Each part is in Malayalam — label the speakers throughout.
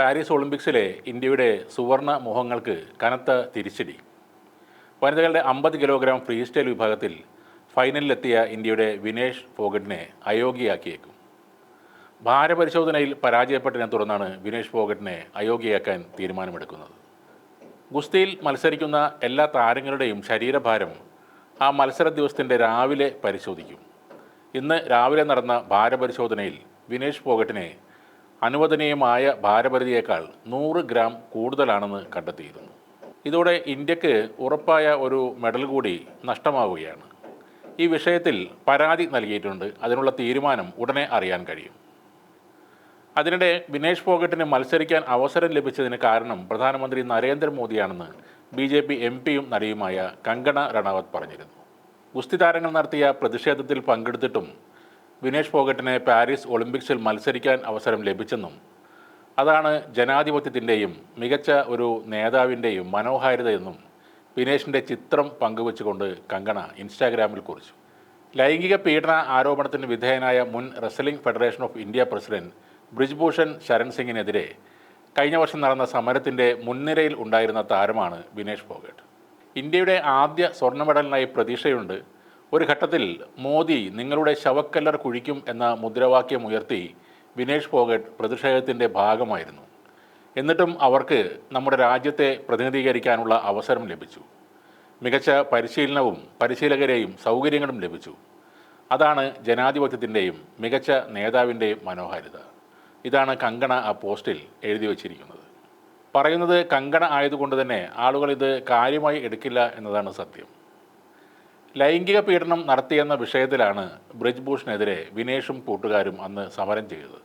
Speaker 1: പാരീസ് ഒളിമ്പിക്സിലെ ഇന്ത്യയുടെ സുവർണ മോഹങ്ങൾക്ക് കനത്ത തിരിച്ചടി. വനിതകളുടെ അമ്പത് കിലോഗ്രാം ഫ്രീ സ്റ്റൈൽ വിഭാഗത്തിൽ ഫൈനലിലെത്തിയ ഇന്ത്യയുടെ വിനേഷ് ഫോഗട്ടിനെ അയോഗ്യയാക്കിയേക്കും. ഭാരപരിശോധനയിൽ പരാജയപ്പെട്ടതിനെ തുടർന്നാണ് വിനേഷ് ഫോഗട്ടിനെ അയോഗ്യയാക്കാൻ തീരുമാനമെടുക്കുന്നത്. ഗുസ്തിയിൽ മത്സരിക്കുന്ന എല്ലാ താരങ്ങളുടെയും ശരീരഭാരം ആ മത്സര ദിവസത്തിന്റെ രാവിലെ പരിശോധിക്കും. ഇന്ന് രാവിലെ നടന്ന ഭാരപരിശോധനയിൽ വിനേഷ് ഫോഗട്ടിനെ അനുവദനീയമായ ഭാരപരിധിയേക്കാൾ നൂറ് ഗ്രാം കൂടുതലാണെന്ന് കണ്ടെത്തിയിരുന്നു. ഇതോടെ ഇന്ത്യയ്ക്ക് ഉറപ്പായ ഒരു മെഡൽ കൂടി നഷ്ടമാവുകയാണ്. ഈ വിഷയത്തിൽ പരാതി നൽകിയിട്ടുണ്ട്. അതിനുള്ള തീരുമാനം ഉടനെ അറിയാൻ കഴിയും. അതിനിടെ വിനേഷ് ഫോഗട്ടിന് മത്സരിക്കാൻ അവസരം ലഭിച്ചതിന് കാരണം പ്രധാനമന്ത്രി നരേന്ദ്രമോദിയാണെന്ന് ബി ജെ പി എം പിയും നടിയുമായ കങ്കണ റണാവത്ത് പറഞ്ഞിരുന്നു. ഗുസ്തി താരങ്ങൾ നടത്തിയ പ്രതിഷേധത്തിൽ പങ്കെടുത്തിട്ടും വിനേഷ് ഫോഗട്ടിന് പാരീസ് ഒളിമ്പിക്സിൽ മത്സരിക്കാൻ അവസരം ലഭിച്ചെന്നും അതാണ് ജനാധിപത്യത്തിന്റെയും മികച്ച ഒരു നേതാവിന്റെയും മനോഹാരിതയെന്നും വിനേഷിന്റെ ചിത്രം പങ്കുവച്ചുകൊണ്ട് കങ്കണ ഇൻസ്റ്റാഗ്രാമിൽ കുറിച്ചു. ലൈംഗിക പീഡന ആരോപണത്തിന് വിധേയനായ മുൻ wrestling federation of India president Brijbhushan Sharan സിംഗിനെതിരെ കഴിഞ്ഞ വർഷം നടന്ന സമരത്തിന്റെ മുൻനിരയിൽ ഉണ്ടായിരുന്ന താരമാണ് വിനേഷ് ഫോഗട്ട് ഇന്ത്യയുടെ ആദ്യ സ്വർണ മെഡലിനായി പ്രതീക്ഷയുണ്ട് ഒരു ഘട്ടത്തിൽ മോദി നിങ്ങളുടെ ശവക്കല്ലർ കുഴിക്കും എന്ന മുദ്രാവാക്യം ഉയർത്തി വിനേഷ് ഫോഗട്ട് പ്രതിഷേധത്തിന്റെ ഭാഗമായിരുന്നു. എന്നിട്ടും അവർക്ക് നമ്മുടെ രാജ്യത്തെ പ്രതിനിധീകരിക്കാനുള്ള അവസരം ലഭിച്ചു. മികച്ച പരിശീലനവും പരിശീലകരെയും സൗകര്യങ്ങളും ലഭിച്ചു. അതാണ് ജനാധിപത്യത്തിന്റെയും മികച്ച നേതാവിന്റെയും മനോഹാരിത. ഇതാണ് കങ്കണ ആ പോസ്റ്റിൽ എഴുതി വച്ചിരിക്കുന്നത്. പറയുന്നത് കങ്കണ ആയതുകൊണ്ട് തന്നെ ആളുകൾ ഇത് കാര്യമായി എടുക്കില്ല എന്നതാണ് സത്യം. ലൈംഗിക പീഡനം നടത്തിയെന്ന വിഷയത്തിലാണ് ബ്രിജ് ഭൂഷണെതിരെ വിനേഷും കൂട്ടുകാരും അന്ന് സമരം ചെയ്തത്.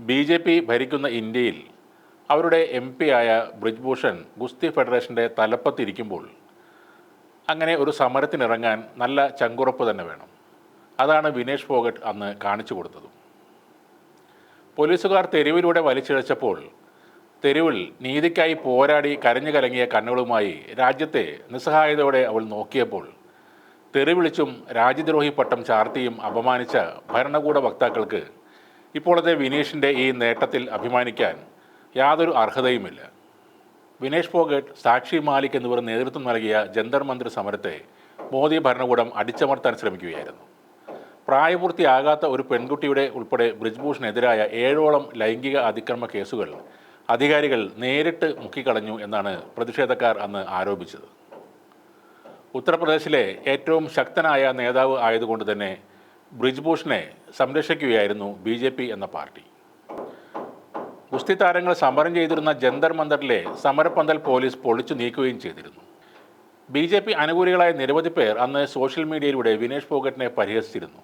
Speaker 1: ബി ജെ പി ഭരിക്കുന്ന ഇന്ത്യയിൽ അവരുടെ എം പി ആയ ബ്രിജ് ഭൂഷൺ ഗുസ്തി ഫെഡറേഷന്റെ തലപ്പത്തിരിക്കുമ്പോൾ അങ്ങനെ ഒരു സമരത്തിനിറങ്ങാൻ നല്ല ചങ്കുറപ്പ് തന്നെ വേണം. അതാണ് വിനേഷ് ഫോഗട്ട് അന്ന് കാണിച്ചു കൊടുത്തതും. പോലീസുകാർ തെരുവിലൂടെ വലിച്ചിഴച്ചപ്പോൾ തെരുവിൽ നീതിക്കായി പോരാടി കരഞ്ഞു കലങ്ങിയ കണ്ണുകളുമായി രാജ്യത്തെ നിസ്സഹായതയോടെ അവൾ നോക്കിയപ്പോൾ തെറിവിളിച്ചും രാജ്യദ്രോഹി പട്ടം ചാർത്തിയും അപമാനിച്ച ഭരണകൂട വക്താക്കൾക്ക് ഇപ്പോഴത്തെ വിനീഷിന്റെ ഈ നേട്ടത്തിൽ അഭിമാനിക്കാൻ യാതൊരു അർഹതയുമില്ല. വിനേഷ് ഫോഗട്ട് സാക്ഷി മാലിക് എന്നിവർ നേതൃത്വം നൽകിയ ജന്തർ മന്ദിർ സമരത്തെ മോദി ഭരണകൂടം അടിച്ചമർത്താൻ ശ്രമിക്കുകയായിരുന്നു. പ്രായപൂർത്തിയാകാത്ത ഒരു പെൺകുട്ടിയുടെ ഉൾപ്പെടെ ബ്രിജ്ഭൂഷണെതിരായ ഏഴോളം ലൈംഗിക അതിക്രമ കേസുകൾ അധികാരികൾ നേരിട്ട് മുക്കിക്കളഞ്ഞു എന്നാണ് പ്രതിഷേധക്കാർ അന്ന് ആരോപിച്ചത്. ഉത്തർപ്രദേശിലെ ഏറ്റവും ശക്തനായ നേതാവ് ആയതുകൊണ്ട് തന്നെ ബ്രിജ്ഭൂഷണെ സംരക്ഷിക്കുകയായിരുന്നു ബി ജെ പി എന്ന പാർട്ടി. ഗുസ്തി താരങ്ങൾ സമരം ചെയ്തിരുന്ന ജന്തർ മന്ദറിലെ സമരപ്പന്തൽ പോലീസ് പൊളിച്ചു നീക്കുകയും ചെയ്തിരുന്നു. ബി ജെ പി അനുകൂലികളായ നിരവധി പേർ അന്ന് സോഷ്യൽ മീഡിയയിലൂടെ വിനേഷ് ഫോഗട്ടിനെ പരിഹസിച്ചിരുന്നു.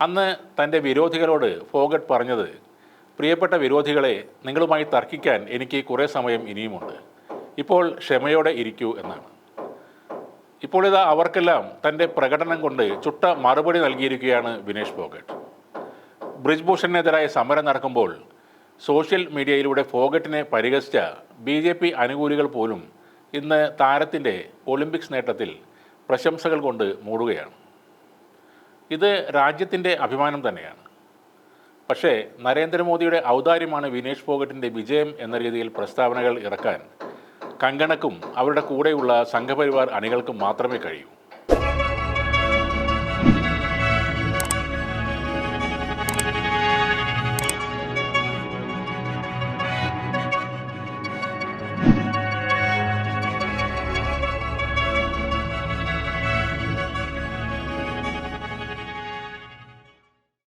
Speaker 1: അന്ന് തന്റെ വിരോധികളോട് ഫോഗട്ട് പറഞ്ഞത് പ്രിയപ്പെട്ട വിരോധികളെ നിങ്ങളുമായി തർക്കിക്കാൻ എനിക്ക് കുറേ സമയം ഇനിയുമുണ്ട്. ഇപ്പോൾ ക്ഷമയോടെ ഇരിക്കൂ എന്നാണ്. ഇപ്പോൾ ഇതാ അവർക്കെല്ലാം തന്റെ പ്രകടനം കൊണ്ട് ചുട്ട മറുപടി നൽകിയിരിക്കുകയാണ് വിനേഷ് ഫോഗട്ട്. ബ്രിജ് ഭൂഷണിനെതിരായ സമരം നടക്കുമ്പോൾ സോഷ്യൽ മീഡിയയിലൂടെ ഫോഗട്ടിനെ പരിഹസിച്ച ബി ജെ പി അനുകൂലികൾ പോലും ഇന്ന് താരത്തിന്റെ ഒളിമ്പിക്സ് നേട്ടത്തിൽ പ്രശംസകൾ കൊണ്ട് മൂടുകയാണ്. ഇത് രാജ്യത്തിന്റെ അഭിമാനം തന്നെയാണ്. പക്ഷേ നരേന്ദ്രമോദിയുടെ ഔദാര്യമാണ് വിനേഷ് ഫോഗട്ടിന്റെ വിജയം എന്ന രീതിയിൽ പ്രസ്താവനകൾ ഇറക്കാൻ കങ്കണക്കും അവരുടെ കൂടെയുള്ള സംഘപരിവാർ അണികൾക്കും മാത്രമേ കഴിയൂ.